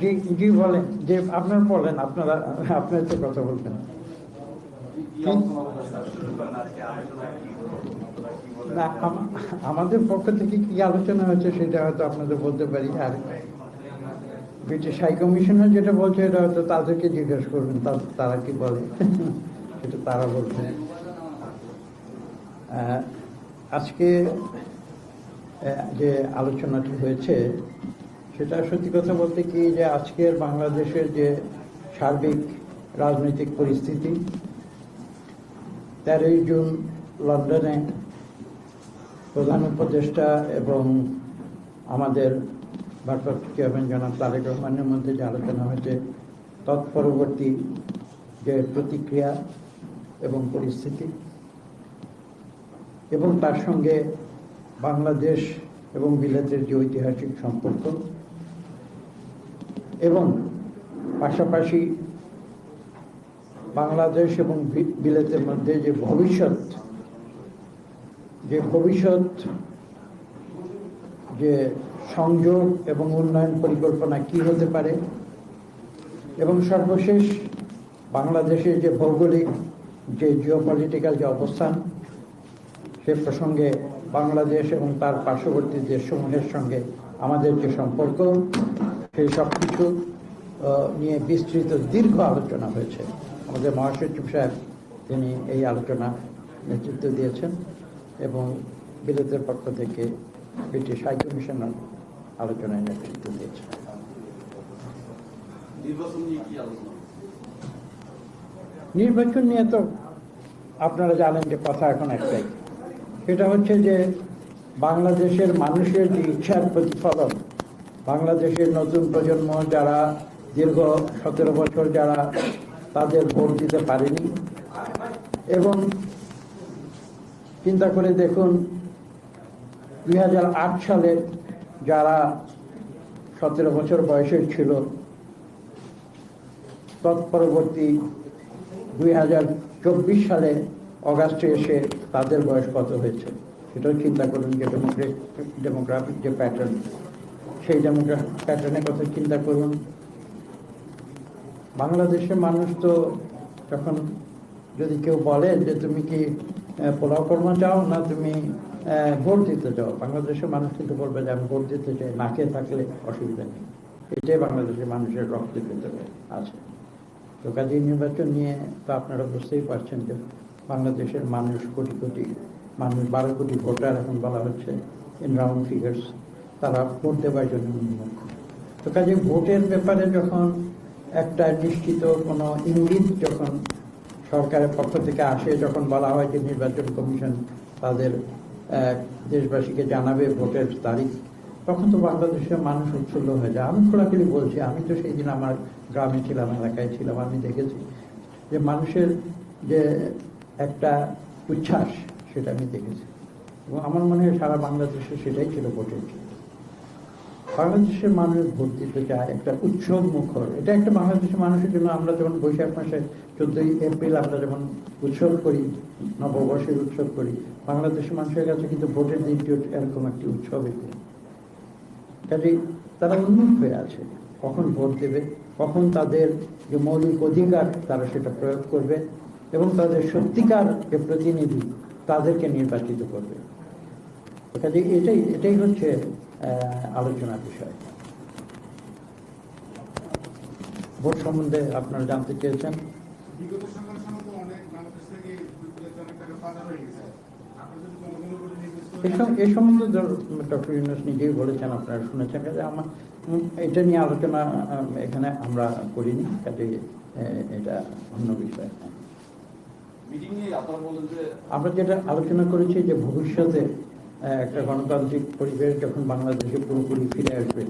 জি জি, বলেন। যে আপনার বলেন, আপনারা, আপনার তো কথা বলবেন। না আমাদের পক্ষ থেকে কি আলোচনা হয়েছে সেটা হয়তো আপনাদের বলতে পারি। আর ব্রিটিশ হাই কমিশনার যেটা বলছে, এটা হয়তো তাদেরকে জিজ্ঞেস করবেন তারা কি বলে? সেটা তারা বলছে আজকে যে আলোচনাটি হয়েছে, সেটা সত্যি কথা বলতে কি যে আজকের বাংলাদেশের যে সার্বিক রাজনৈতিক পরিস্থিতি, তেরোই জুন লন্ডনে প্রধান উপদেষ্টা এবং আমাদের ভারপ্রাপ্ত চেয়ারম্যান জনাব তারেক রহমানের মধ্যে যে আলোচনা হয়েছে তৎপরবর্তী যে প্রতিক্রিয়া এবং পরিস্থিতি এবং তার সঙ্গে বাংলাদেশ এবং বিলেতের যে ঐতিহাসিক সম্পর্ক এবং পাশাপাশি বাংলাদেশ এবং বিলেতের মধ্যে যে ভবিষ্যৎ যে ভবিষ্যৎ, যে সংযোগ এবং উন্নয়ন পরিকল্পনা কি হতে পারে এবং সর্বশেষ বাংলাদেশের যে ভৌগোলিক, যে জিওপলিটিক্যাল যে অবস্থান, সে প্রসঙ্গে বাংলাদেশ এবং তার পার্শ্ববর্তী দেশসমূহের সঙ্গে আমাদের যে সম্পর্ক সেই সব কিছু নিয়ে বিস্তৃত দীর্ঘ আলোচনা হয়েছে। আমাদের মহাসচিব সাহেব তিনি এই আলোচনা নেতৃত্ব দিয়েছেন এবং বিলেতের পক্ষ থেকে ব্রিটিশ হাই কমিশনার আলোচনায় নেতৃত্ব দিয়েছেন। নির্বাচন নিয়ে তো আপনারা জানেন যে কথা এখন একটাই। সেটা হচ্ছে যে বাংলাদেশের মানুষের যে ইচ্ছার প্রতিফলন, বাংলাদেশের নতুন প্রজন্ম যারা দীর্ঘ সতেরো বছর যারা তাদের ভোট দিতে পারেনি, এবং চিন্তা করে দেখুন দুই হাজার আট সালে যারা সতেরো বছর বয়সের ছিল, তৎপরবর্তী দুই হাজার চব্বিশ সালে অগাস্টে এসে তাদের বয়স কত হয়েছে? সেটাও চিন্তা করুন যে ডেমোক্রেট ডেমোগ্রাফিক যে প্যাটার্ন সেই ডেমোগ্রাফিক প্যাটার্নের কথা চিন্তা করুন। বাংলাদেশের মানুষ তো যখন যদি কেউ বলে যে তুমি কি পোলাও কর্মা চাও না তুমি ভোট দিতে চাও? বাংলাদেশের মানুষ কিন্তু বলবে যে আমি ভোট দিতে চাই, না খেয়ে থাকলে অসুবিধা নেই। এটাই বাংলাদেশের মানুষের রক্তের ভেতরে আছে। তো কাজী নির্বাচন নিয়ে তো আপনারা বুঝতেই পারছেন যে বাংলাদেশের মানুষ, কোটি কোটি মানুষ, বারো কোটি ভোটার এখন বলা হচ্ছে ইন রাউন্ড ফিগার্স তারা ভোট দেওয়ার জন্য উন্মুখ তো কাজে ভোটের ব্যাপারে যখন একটা নিশ্চিত কোনো ইঙ্গিত যখন সরকারের পক্ষ থেকে আসে যখন বলা হয় যে নির্বাচন কমিশন তাদের দেশবাসীকে জানাবে ভোটের তারিখ। তখন তো বাংলাদেশের মানুষ উৎফুল্ল হয়ে যায়। আমি খোলাখুলি বলছি, আমি তো সেই দিন আমার গ্রামে ছিলাম, এলাকায় ছিলাম, আমি দেখেছি যে মানুষের যে একটা উচ্ছ্বাস সেটা আমি দেখেছি। এবং আমার মনে হয় সারা বাংলাদেশে সেটাই ছিল ভোটের বাংলাদেশের মানুষ ভোট দিতে চায়, একটা উৎসব মুখর। এটা একটা বাংলাদেশের মানুষের জন্য আমরা যেমন বৈশাখ মাসে চোদ্দই এপ্রিল আমরা যেমন উৎসব করি, নববর্ষের উৎসব করি, বাংলাদেশের মানুষের কাছে কিন্তু ভোটের দিনটি এরকম একটি উৎসবের দিন। কাজেই তারা উন্মুখ হয়ে আছে। কখন ভোট দেবে, কখন তাদের যে মৌলিক অধিকার, তারা সেটা প্রয়োগ করবে। এবং তাদের সত্যিকার যে প্রতিনিধি তাদেরকে নির্বাচিত করবে। কাজে এটাই এটাই হচ্ছে আলোচনার বিষয়। ভোট সম্বন্ধে আপনারা জানতে চেয়েছেন। এই সম্বন্ধে ডক্টর ইউনুস নিজেই বলেছেন আপনারা শুনেছেন। কাজে আমার এটা নিয়ে আলোচনা এখানে আমরা করিনি। কাজে এটা অন্য বিষয় মিটিং নিয়ে আপনারা বলেন যে আমরা যেটা আলোচনা করেছি যে ভবিষ্যতে একটা গণতান্ত্রিক পরিবেশ যখন বাংলাদেশে পুরোপুরি ফিরে আসবে,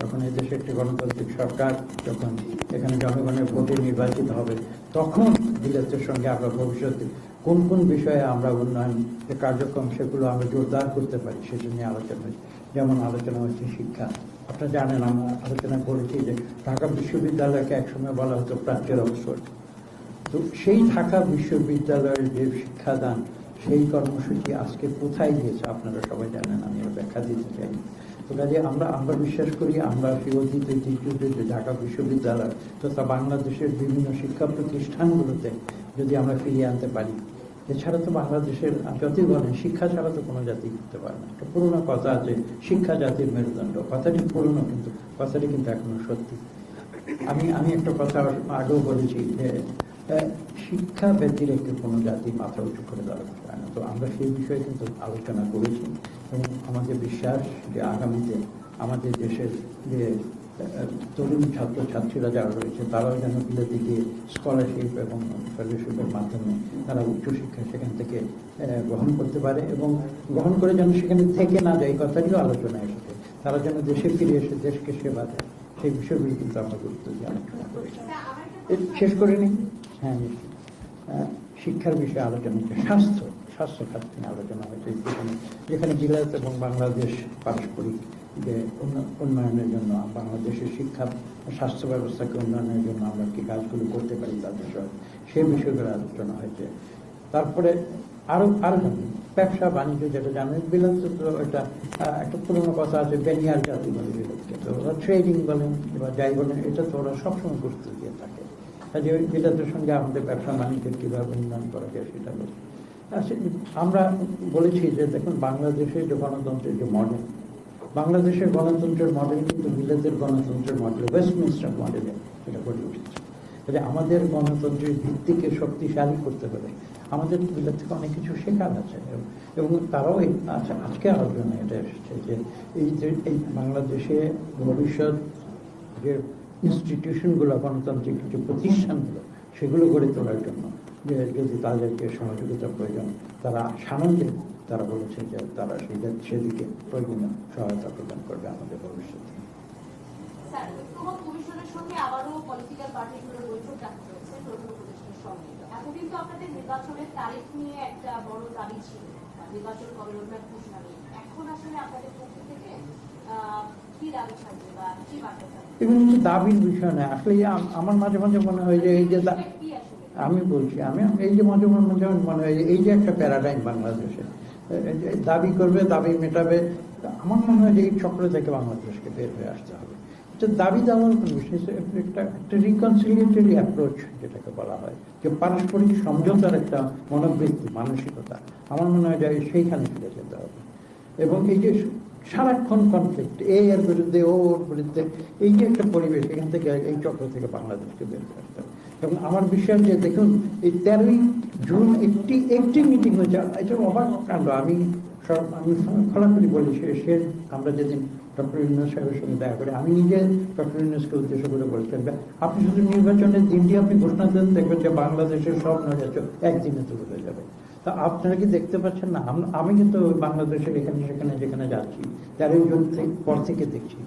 যখন এই দেশে একটি গণতান্ত্রিক সরকার যখন এখানে জনগণের ভোটে নির্বাচিত হবে, তখন বিলেতের সঙ্গে আমরা ভবিষ্যতে কোন কোন বিষয়ে আমরা উন্নয়ন কার্যক্রম সেগুলো আমরা জোরদার করতে পারি সেটা নিয়ে আলোচনা হয়েছে। যেমন আলোচনা হচ্ছে শিক্ষা। আপনারা জানেন, আমরা আলোচনা করেছি যে ঢাকা বিশ্ববিদ্যালয়কে একসময় বলা হতো প্রাচ্যের অবসর। তো সেই ঢাকা বিশ্ববিদ্যালয়ের যে শিক্ষাদান, সেই কর্মসূচি আজকে কোথায় গিয়েছে আপনারা সবাই জানেন, আমি ব্যাখ্যা দিতে চাই তো কাজে আমরা আমরা বিশ্বাস করি, আমরা সেই ঐতিহ্য যে ঢাকা বিশ্ববিদ্যালয় তথা বাংলাদেশের বিভিন্ন শিক্ষা প্রতিষ্ঠানগুলোতে যদি আমরা ফিরিয়ে আনতে পারি, এছাড়া তো বাংলাদেশের, যতই বলেন, শিক্ষা ছাড়া তো কোনো জাতি করতে পারে না। একটা পুরোনো কথা আছে, শিক্ষা জাতির মেরুদণ্ড। কথাটি পুরোনো কিন্তু, কথাটি কিন্তু এখনও সত্যি। আমি আমি একটা কথা আগেও বলেছি যে শিক্ষা ব্যতিরেকে কোনো জাতি মাথা উঁচু করে দাঁড়াতে পারে না। তো আমরা সেই বিষয়ে কিন্তু আলোচনা করেছি এবং আমাদের বিশ্বাস যে আগামীতে আমাদের দেশের যে তরুণ ছাত্র ছাত্রীরা যারা রয়েছে, তারাও যেন বিলেতে গিয়ে স্কলারশিপ এবং ফেলোশিপের মাধ্যমে তারা উচ্চশিক্ষা সেখান থেকে গ্রহণ করতে পারে এবং গ্রহণ করে যেন সেখানে থেকে না যায় এই কথাটিও আলোচনা এসেছে। তারা যেন দেশে ফিরে এসে দেশকে সেবা দেয়, সেই বিষয়গুলি কিন্তু আমরা গুরুত্ব দিয়ে আলোচনা করেছি। শেষ করে নিই। হ্যাঁ। শিক্ষার বিষয়ে আলোচনা হচ্ছে, স্বাস্থ্য স্বাস্থ্য খাত নিয়ে আলোচনা হয়েছে যেখানে যেখানে বিলাত এবং বাংলাদেশ পারস্পরিক যে উন্ন- উন্নয়নের জন্য, বাংলাদেশের শিক্ষা স্বাস্থ্য ব্যবস্থাকে উন্নয়নের জন্য আমরা কি কাজগুলো করতে পারি তাদের সঙ্গে সেই বিষয়গুলো আলোচনা হয়েছে তারপরে আরও আরও ব্যবসা, বাণিজ্য যেটা জানেন, বিলাত তো এটা একটা পুরোনো কথা আছে, বেনিয়ার জাতি বলে তো ওরা ট্রেডিং বলেন বা যাই বলেন, এটা তো ওরা সবসময় গুরুত্ব দিয়ে থাকে কাজে বিলাতের সঙ্গে আমাদের ব্যবসা বাণিজ্যের কীভাবে উন্নয়ন করা যায় সেটা বলছি আমরা বলেছি যে দেখুন বাংলাদেশের যে গণতন্ত্রের যে মডেল বাংলাদেশের গণতন্ত্রের মডেল কিন্তু বিলেতের গণতন্ত্রের মডেল ওয়েস্টমিনস্টার মডেলে এটা গড়ে উঠেছে। কাজে আমাদের গণতন্ত্রের ভিত্তিকে শক্তিশালী করতে হবে আমাদের বিলেত থেকে অনেক কিছু শেখার আছে। এবং- তারাও আচ্ছা আজকে আলোচনা এটা এসেছে যে এই যে এই বাংলাদেশে ভবিষ্যৎ যে ইনস্টিটিউশনগুলো গণতান্ত্রিক যে প্রতিষ্ঠানগুলো, সেগুলো গড়ে তোলার জন্য যদি তাদেরকে সহযোগিতা প্রয়োজন, তারা সানন্দে তারা বলেছে যে তারা সেই সেদিকে প্রয়োজনীয় সহায়তা প্রদান করবে আমাদের ভবিষ্যতে। নির্বাচন এখন আসলে আপনাদের পক্ষ থেকে এগুলো হচ্ছে দাবির বিষয় নয়। আসলে আমার মাঝে মাঝে মনে হয় যে এই যে আমি বলছি, আমি এই যে মাঝে মাঝে মনে হয় যে এই যে একটা প্যারাডাইম বাংলাদেশে দাবি করবে, দাবি মেটাবে আমার মনে হয় যে এই চক্র থেকে বাংলাদেশকে বের হয়ে আসতে হবে। এটা দাবি দেওয়ার কোনো একটা একটা রিকনসিলিয়েটরি অ্যাপ্রোচ যেটাকে বলা হয়, যে পারস্পরিক সমঝোতার একটা মনোবৃত্তি, মানসিকতা, আমার মনে হয় যে সেইখানে ফিরে যেতে হবে। এবং এই যে সারাক্ষণ কনফ্লিক্ট এ এর বিরুদ্ধে ওর বিরুদ্ধে, এই যে একটা পরিবেশ, এখান থেকে এই চক্র থেকে বাংলাদেশকে বের করতে হবে। এবং আমার বিশ্বাস যে দেখুন, এই তেরোই জুন একটি একটি মিটিং হয়েছে, এটা অবাক কাণ্ড। আমি সব, আমি খোলাখুলি বলি, সে আমরা যেদিন ডক্টর ইউনুস সাহেবের সঙ্গে দেখা করি, আমি নিজে ডক্টর ইউনুসকে উদ্দেশ্য করে বলছেন যে আপনি শুধু নির্বাচনের দিনটি আপনি ঘোষণা দেন, দেখবেন যে বাংলাদেশের সব নৈরাজ্য একদিনে তুলে যাবে। তা আপনারা কি দেখতে পাচ্ছেন না? আমি কিন্তু বাংলাদেশের এখানে, সেখানে, যেখানে যাচ্ছি তেরোই জুন পর থেকে দেখছি।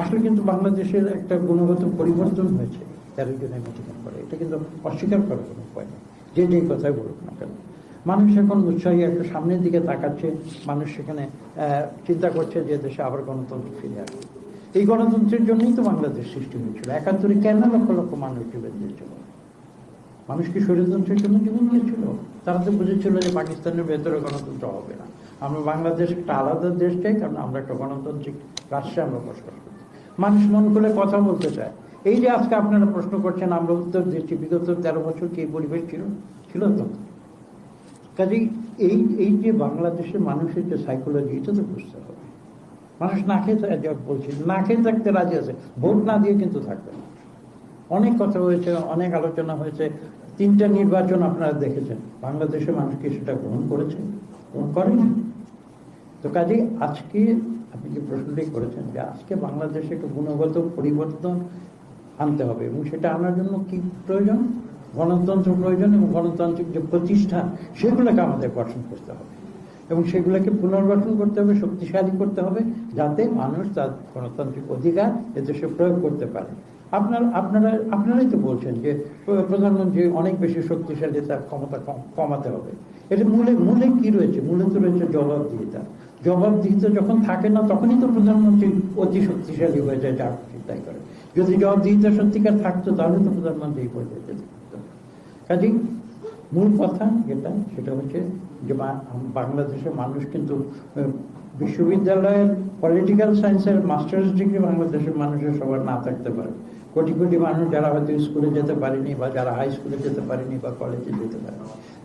আসলে কিন্তু বাংলাদেশের একটা গুণগত পরিবর্তন হয়েছে তেরোই জনের মিটিংয়ের পরে এটা কিন্তু অস্বীকার করার কোনো উপায় নেই। যে যেই কথাই বলুক না কেন। মানুষ এখন উৎসাহী একটা সামনের দিকে তাকাচ্ছে, মানুষ সেখানে চিন্তা করছে যে দেশে আবার গণতন্ত্র ফিরে আসবে। এই গণতন্ত্রের জন্যই তো বাংলাদেশ সৃষ্টি হয়েছিল। একাত্তরে কেন লক্ষ লক্ষ মানুষ জীবন দিয়েছিল? মানুষ কি স্বৈরতন্ত্রের জন্য জীবন দিয়েছিল? তারা তো বুঝেছিল যে পাকিস্তানের ভেতরে গণতন্ত্র হবে না। আমরা বাংলাদেশ একটা আলাদা দেশ চাই, কারণ আমরা একটা গণতান্ত্রিক রাষ্ট্রে আমরা বসবাস করি মানুষ মন করে কথা বলতে চায়। এই যে আজকে আপনারা প্রশ্ন করছেন, আমরা উত্তর দিচ্ছি, বিগত তেরো বছর কি পরিবেশ ছিল? ছিল তো। কাজেই এই এই যে বাংলাদেশের মানুষের যে সাইকোলজি এটা তো বুঝতে হবে। মানুষ না খেয়ে বলছি, না খেয়ে থাকতে রাজি আছে। ভোট না দিয়ে কিন্তু থাকবে না। অনেক কথা হয়েছে, অনেক আলোচনা হয়েছে। তিনটা নির্বাচন আপনারা দেখেছেন। বাংলাদেশের মানুষ কি সেটা গ্রহণ করেছে? গ্রহণ করেনি। তো কাজে আজকে আপনি যে প্রশ্নটি করেছেন যে আজকে বাংলাদেশে একটা গুণগত পরিবর্তন আনতে হবে এবং সেটা আনার জন্য কি প্রয়োজন? গণতন্ত্র প্রয়োজন এবং গণতান্ত্রিক যে প্রতিষ্ঠান সেগুলোকে আমাদের গঠন করতে হবে। এবং সেগুলোকে পুনর্গঠন করতে হবে, শক্তিশালী করতে হবে, যাতে মানুষ তার গণতান্ত্রিক অধিকার এদেশে প্রয়োগ করতে পারে। আপনার, আপনারা, আপনারাই তো বলছেন যে প্রধানমন্ত্রী অনেক বেশি শক্তিশালী, তার ক্ষমতা কম- কমাতে হবে। এটা মূলে মূলে কি রয়েছে? মূলে তো রয়েছে জবাবদিহিতা। জবাবদিহিতা যখন থাকে না, তখনই তো প্রধানমন্ত্রী অতি শক্তিশালী হয়ে যায়, যা তাই করে। যদি জবাবদিহিতা সত্যিকার থাকতো, তাহলে তো প্রধানমন্ত্রী এই যেতে কাজেই মূল কথা যেটা, সেটা হচ্ছে যে বাংলাদেশের মানুষ কিন্তু বিশ্ববিদ্যালয়ের পলিটিক্যাল সায়েন্সের মাস্টার্স ডিগ্রি বাংলাদেশের মানুষের সবার না থাকতে পারে। কোটি কোটি মানুষ যারা হয়তো স্কুলে যেতে পারেনি বা যারা হাই স্কুলে যেতে পারেনি বা কলেজে যেতে পারেনি,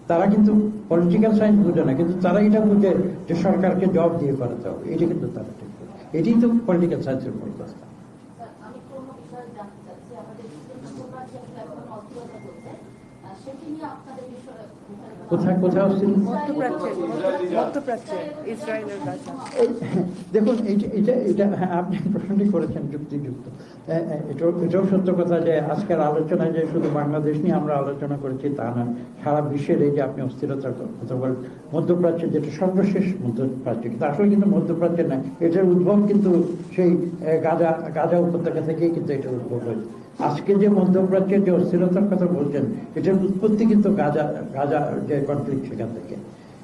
তারা কিন্তু পলিটিক্যাল সায়েন্স বুঝে না, কিন্তু তারা এটা বুঝে যে সরকারকে জব দিয়ে করাতে হবে, এটা কিন্তু তারা ঠিক এটাই তো পলিটিক্যাল সায়েন্সের মূল কথা। সেটি নিয়ে আপনাদের বিষয়ে কোথায় কোথায় দেখুন এটা এটা হ্যাঁ আপনি প্রশ্নটি করেছেন যুক্তিযুক্ত। এটাও এটাও সত্য কথা যে আজকের আলোচনায় যে শুধু বাংলাদেশ নিয়ে আমরা আলোচনা করেছি তা নয় সারা বিশ্বের এই যে আপনি অস্থিরতার কথা বলেন মধ্যপ্রাচ্যে যেটা সর্বশেষ মধ্যপ্রাচ্য কিন্তু আসলে কিন্তু মধ্যপ্রাচ্যের না এটার উদ্ভব কিন্তু সেই গাজা গাজা উপত্যকা থেকেই কিন্তু এটার উদ্ভব হয়েছে। আজকে যে মধ্যপ্রাচ্যের যে অস্থিরতার কথা বলছেন এটার উৎপত্তি কিন্তু গাজা গাজা যে কনফ্লিক্ট সেখান থেকে।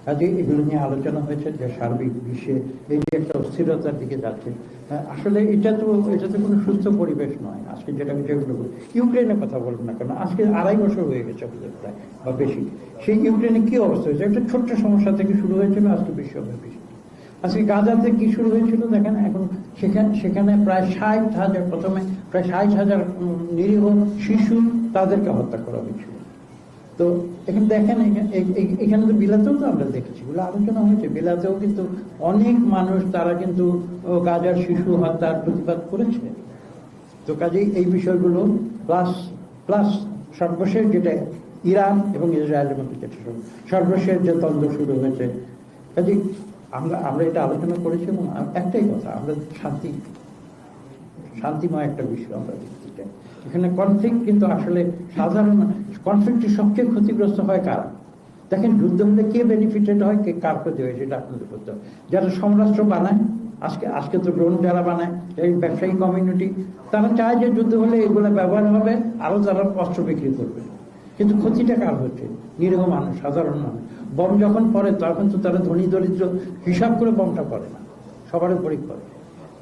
কাজে এগুলো নিয়ে আলোচনা হয়েছে যে সার্বিক বিশ্বে এই যে একটা অস্থিরতার দিকে যাচ্ছে। হ্যাঁ, আসলে এটা তো এটা তো কোনো সুস্থ পরিবেশ নয়। আজকে যেটা যেগুলো বলি। ইউক্রেনের কথা বলব না কেন আজকে আড়াই বছর হয়ে গেছে আমাদের প্রায় বা বেশি। সেই ইউক্রেনে কি অবস্থা হয়েছে? একটা ছোট্ট সমস্যা থেকে শুরু হয়েছিল আজকে বিশ্বব্যাপী আজকে গাজাতে কি শুরু হয়েছিল দেখেন এখন সেখানে সেখানে প্রায় ষাট হাজার প্রথমে প্রায় ষাট হাজার নিরীহ শিশু তাদেরকে হত্যা করা হয়েছিল। তো এখানে দেখেন, এখানে- তো বিলাতেও তো আমরা দেখেছি, বলে আলোচনা হয়েছে। বিলাতেও কিন্তু অনেক মানুষ তারা কিন্তু গাজার শিশু হত্যার প্রতিবাদ করেছে। তো কাজেই এই বিষয়গুলো প্লাস প্লাস সর্বশেষ যেটা ইরান এবং ইসরায়েলের মধ্যে যেটা সর্বশেষ যে দ্বন্দ্ব শুরু হয়েছে। কাজেই আমরা আমরা এটা আলোচনা করেছি এবং একটাই কথা, আমরা শান্তি শান্তিময় একটা বিশ্ব আমরা দেখতে চাই এখানে কনফ্লিক্ট কিন্তু আসলে সাধারণ কনফ্লিক্টে সবচেয়ে ক্ষতিগ্রস্ত হয় কারা? দেখেন, যুদ্ধ হলে কে বেনিফিটেড হয়? কে কার ক্ষতি হয়? সেটা আপনাদের করতে হবে। যারা সমরাষ্ট্র বানায়, আজকে আজকে তো ড্রোন যারা বানায়, এই ব্যবসায়ী কমিউনিটি তারা চায় যে যুদ্ধ হলে এগুলো ব্যবহার হবে আরও তারা অস্ত্র বিক্রি করবে। কিন্তু ক্ষতিটা কার হচ্ছে? নিরীহ মানুষ, সাধারণ মানুষ। বম যখন পড়ে, তখন তো তারা ধনী, দরিদ্র হিসাব করে বমটা পড়ে না। সবার উপরেই পড়ে।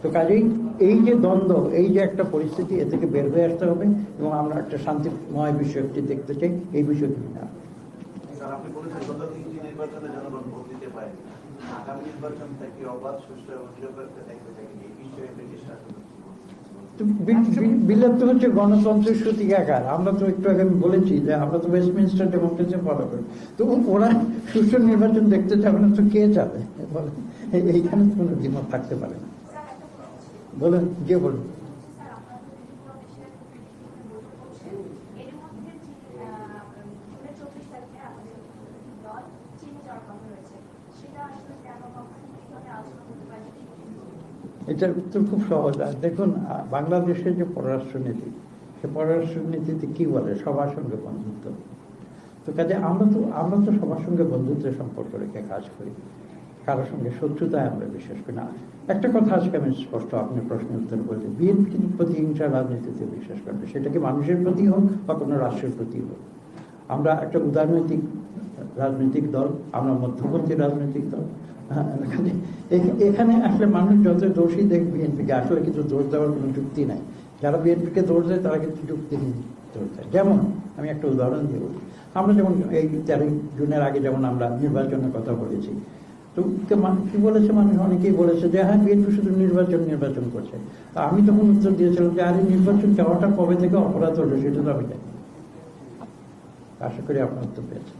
তো কাজেই এই যে দ্বন্দ্ব এই যে একটা পরিস্থিতি এ থেকে বের হয়ে আসতে হবে এবং আমরা একটা শান্তিময় বিষয়টি দেখতে চাই। এই বিষয়টি না স্যার আপনি বলেছেন গত তিনটি নির্বাচনে জনগণ ভোট দিতে পারে। আগামী নির্বাচন থেকে অবাধ সুষ্ঠু এবং নিরপেক্ষ থাকবে থাকেনি এই বিষয়ে ব্রিটিশ শাসন? তো বি- বি- বিলেত তো হচ্ছে গণতন্ত্রের সূতিকাগার। আমরা তো একটু আগে আমি বলেছি যে আমরা তো ওয়েস্টমিনস্টার ডেমোক্রেসি ফলো করি। তো ওরা সুষ্ঠু নির্বাচন দেখতে চাবে না তো কে যাবে? বলে এইখানে কোনো দ্বিমত থাকতে পারে না। বলুন যে বলুন। স্যার আপনারা তো বিভিন্ন দেশের বৈঠক করছেন এর মধ্যে জুনের চব্বিশ তারিখে আমাদের দল চীনে যাওয়ার কথা রয়েছে সেটা আসলে কেন কখন কীভাবে আলোচনা করতে পারি এটা তো খুব সহজ। আর দেখুন বাংলাদেশের যে পররাষ্ট্রনীতি, সে পররাষ্ট্রনীতিতে কি বলে? সবার সঙ্গে বন্ধুত্ব। তো কাজে আমরা তো আমরা তো সবার সঙ্গে বন্ধুত্বের সম্পর্ক রেখে কাজ করি। কারোর সঙ্গে শত্রুতায় আমরা বিশ্বাস করি না। একটা কথা আজকে আমি স্পষ্ট আপনি প্রশ্নের উত্তর বলতে বিএনপি কিন্তু প্রতিহিংসা রাজনীতিতে বিশ্বাস করে না। সেটা কি মানুষের প্রতি হোক বা কোনো রাষ্ট্রের প্রতি হোক। আমরা একটা উদারনৈতিক রাজনৈতিক দল আমরা মধ্যপন্থী রাজনৈতিক দল। হ্যাঁ, এখানে আসলে মানুষ যত দোষী দেখ বিএনপিকে আসলে কিন্তু দোষ দেওয়ার কোনো যুক্তি নাই। যারা বিএনপিকে দোষ দেয় তারা কিন্তু যুক্তি নিয়ে দোষ দেয়। যেমন আমি একটা উদাহরণ দিয়ে বলি। আমরা যেমন এই তেরোই জুনের আগে যেমন আমরা নির্বাচনের কথা বলেছি তো কে বলেছে মানুষ? অনেকেই বলেছে যে হ্যাঁ বিএনপি শুধু নির্বাচন নির্বাচন করছে। আমি তখন উত্তর দিয়েছিলাম যে আরে, নির্বাচন চাওয়াটা কবে থেকে অপরাধ হলো সেটা তো আমি জানি আশা করি আপনার উত্তর পেয়েছেন।